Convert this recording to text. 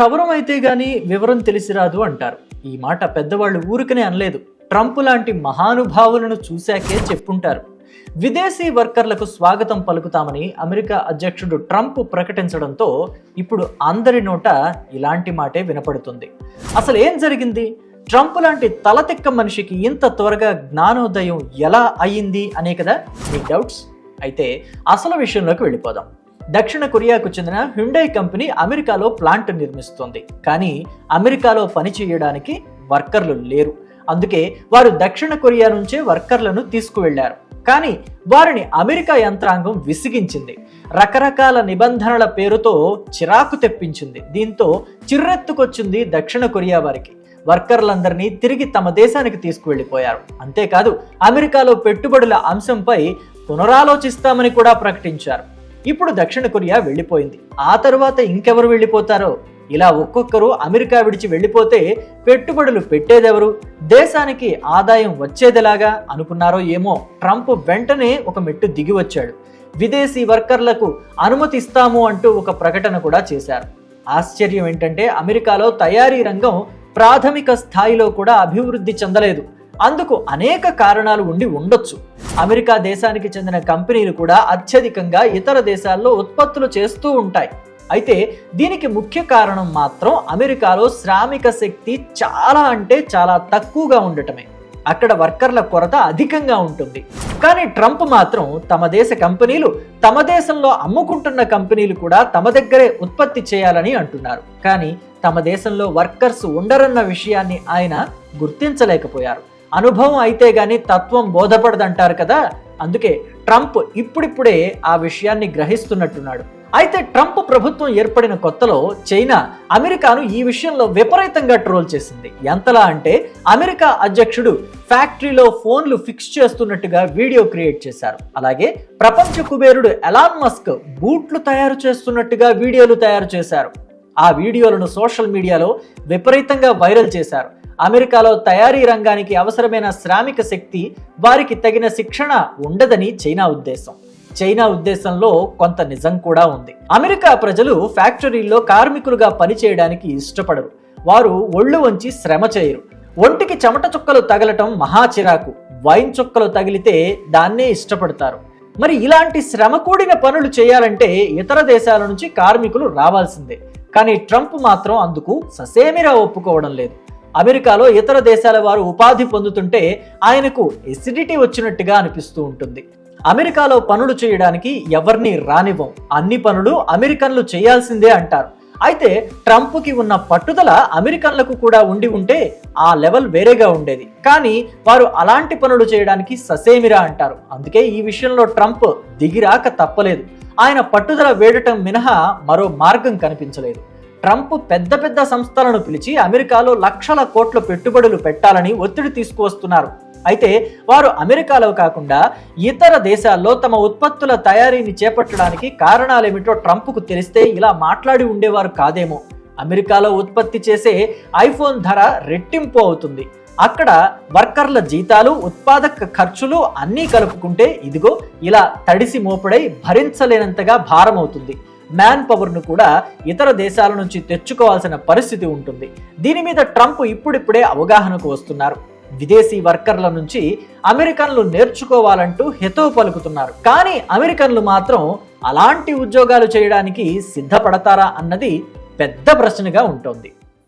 క్షవరం అయితే గాని వివరం తెలిసి రాదు అంటారు. ఈ మాట పెద్దవాళ్ళు ఊరికనే అనలేదు. ట్రంప్ లాంటి మహానుభావులను చూశాకే చెప్పుంటారు. విదేశీ వర్కర్లకు స్వాగతం పలుకుతామని అమెరికా అధ్యక్షుడు ట్రంప్ ప్రకటించడంతో ఇప్పుడు అందరి నోట ఇలాంటి మాటే వినపడుతుంది. అసలు ఏం జరిగింది? ట్రంప్ లాంటి తలతిక్క మనిషికి ఇంత త్వరగా జ్ఞానోదయం ఎలా అయ్యింది అనే కదా మీ డౌట్స్? అయితే అసలు విషయంలోకి వెళ్ళిపోదాం. దక్షిణ కొరియాకు చెందిన హ్యుండై కంపెనీ అమెరికాలో ప్లాంట్ నిర్మిస్తోంది. కానీ అమెరికాలో పని చేయడానికి వర్కర్లు లేరు. అందుకే వారు దక్షిణ కొరియా నుంచే వర్కర్లను తీసుకువెళ్ళారు. కానీ వారిని అమెరికా యంత్రాంగం విసిగించింది. రకరకాల నిబంధనల పేరుతో చిరాకు తెప్పించింది. దీంతో చిర్రెత్తుకొచ్చింది దక్షిణ కొరియా వారికి. వర్కర్లందరినీ తిరిగి తమ దేశానికి తీసుకువెళ్ళిపోయారు. అంతేకాదు అమెరికాలో పెట్టుబడుల అంశంపై పునరాలోచిస్తామని కూడా ప్రకటించారు. ఇప్పుడు దక్షిణ కొరియా వెళ్ళిపోయింది. ఆ తర్వాత ఇంకెవరు వెళ్ళిపోతారో? ఇలా ఒక్కొక్కరు అమెరికా విడిచి వెళ్ళిపోతే పెట్టుబడులు పెట్టేదెవరు? దేశానికి ఆదాయం వచ్చేదిలాగా అనుకున్నారో ఏమో ట్రంప్ వెంటనే ఒక మెట్టు దిగి వచ్చాడు. విదేశీ వర్కర్లకు అనుమతిస్తాము అంటూ ఒక ప్రకటన కూడా చేశారు. ఆశ్చర్యం ఏంటంటే అమెరికాలో తయారీ రంగం ప్రాథమిక స్థాయిలో కూడా అభివృద్ధి చెందలేదు. అందుకు అనేక కారణాలు ఉండి ఉండొచ్చు. అమెరికా దేశానికి చెందిన కంపెనీలు కూడా అత్యధికంగా ఇతర దేశాల్లో ఉత్పత్తులు చేస్తూ ఉంటాయి. అయితే దీనికి ముఖ్య కారణం మాత్రం అమెరికాలో శ్రామిక శక్తి చాలా అంటే చాలా తక్కువగా ఉండటమే. అక్కడ వర్కర్ల కొరత అధికంగా ఉంటుంది. కానీ ట్రంప్ మాత్రం తమ దేశ కంపెనీలు తమ దేశంలో అమ్ముకుంటున్న కంపెనీలు కూడా తమ దగ్గరే ఉత్పత్తి చేయాలని అంటున్నారు. కానీ తమ దేశంలో వర్కర్స్ ఉండరన్న విషయాన్ని ఆయన గుర్తించలేకపోయారు. అనుభవం అయితే గాని తత్వం బోధపడదంటారు కదా? అందుకే ట్రంప్ ఇప్పుడిప్పుడే ఆ విషయాన్ని గ్రహిస్తున్నట్టున్నాడు. అయితే ట్రంప్ ప్రభుత్వం ఏర్పడిన కొత్తలో చైనా అమెరికాను ఈ విషయంలో విపరీతంగా ట్రోల్ చేసింది. ఎంతలా అంటే అమెరికా అధ్యక్షుడు ఫ్యాక్టరీలో ఫోన్లు ఫిక్స్ చేస్తున్నట్టుగా వీడియో క్రియేట్ చేశారు. అలాగే ప్రపంచ కుబేరుడు ఎలాన్ మస్క్ బూట్లు తయారు చేస్తున్నట్టుగా వీడియోలు తయారు చేశారు. ఆ వీడియోలను సోషల్ మీడియాలో విపరీతంగా వైరల్ చేశారు. అమెరికాలో తయారీ రంగానికి అవసరమైన శ్రామిక శక్తి వారికి తగిన శిక్షణ ఉండదని చైనా ఉద్దేశం. చైనా ఉద్దేశంలో కొంత నిజం కూడా ఉంది. అమెరికా ప్రజలు ఫ్యాక్టరీల్లో కార్మికులుగా పనిచేయడానికి ఇష్టపడరు. వారు ఒళ్ళు వంచి శ్రమ చేయరు. ఒంటికి చెమట చుక్కలు తగలటం మహా చిరాకు. వైన్ చుక్కలు తగిలితే దాన్నే ఇష్టపడతారు. మరి ఇలాంటి శ్రమ కూడిన పనులు చేయాలంటే ఇతర దేశాల నుంచి కార్మికులు రావాల్సిందే. కానీ ట్రంప్ మాత్రం అందుకు ససేమిరా ఒప్పుకోవడం లేదు. అమెరికాలో ఇతర దేశాల వారు ఉపాధి పొందుతుంటే ఆయనకు ఎసిడిటీ వచ్చినట్టుగా అనిపిస్తూ ఉంటుంది. అమెరికాలో పనులు చేయడానికి ఎవరిని రానివ్వం. అన్ని పనులు అమెరికన్లు చేయాల్సిందే అంటారు. అయితే ట్రంప్కి ఉన్న పట్టుదల అమెరికన్లకు కూడా ఉండి ఉంటే ఆ లెవెల్ వేరేగా ఉండేది. కానీ వారు అలాంటి పనులు చేయడానికి ససేమిరా అంటారు. అందుకే ఈ విషయంలో ట్రంప్ దిగిరాక తప్పలేదు. ఆయన పట్టుదల వేడటం మినహా మరో మార్గం కనిపించలేదు. ట్రంప్ పెద్ద పెద్ద సంస్థలను పిలిచి అమెరికాలో లక్షల కోట్ల పెట్టుబడులు పెట్టాలని ఒత్తిడి తీసుకువస్తున్నారు. అయితే వారు అమెరికాలో కాకుండా ఇతర దేశాల్లో తమ ఉత్పత్తుల తయారీని చేపట్టడానికి కారణాలేమిటో ట్రంప్కు తెలిస్తే ఇలా మాట్లాడి ఉండేవారు కాదేమో. అమెరికాలో ఉత్పత్తి చేసే ఐఫోన్ ధర రెట్టింపు అవుతుంది. అక్కడ వర్కర్ల జీతాలు ఉత్పాదక ఖర్చులు అన్నీ కలుపుకుంటే ఇదిగో ఇలా తడిసి మోపడై భరించలేనంతగా భారమవుతుంది. మ్యాన్ పవర్ను కూడా ఇతర దేశాల నుంచి తెచ్చుకోవాల్సిన పరిస్థితి ఉంటుంది. దీని మీద ట్రంప్ ఇప్పుడిప్పుడే అవగాహనకు వస్తున్నారు. విదేశీ వర్కర్ల నుంచి అమెరికన్లు నేర్చుకోవాలంటూ హితవు పలుకుతున్నారు. కానీ అమెరికన్లు మాత్రం అలాంటి ఉద్యోగాలు చేయడానికి సిద్ధపడతారా అన్నది పెద్ద ప్రశ్నగా ఉంటుంది.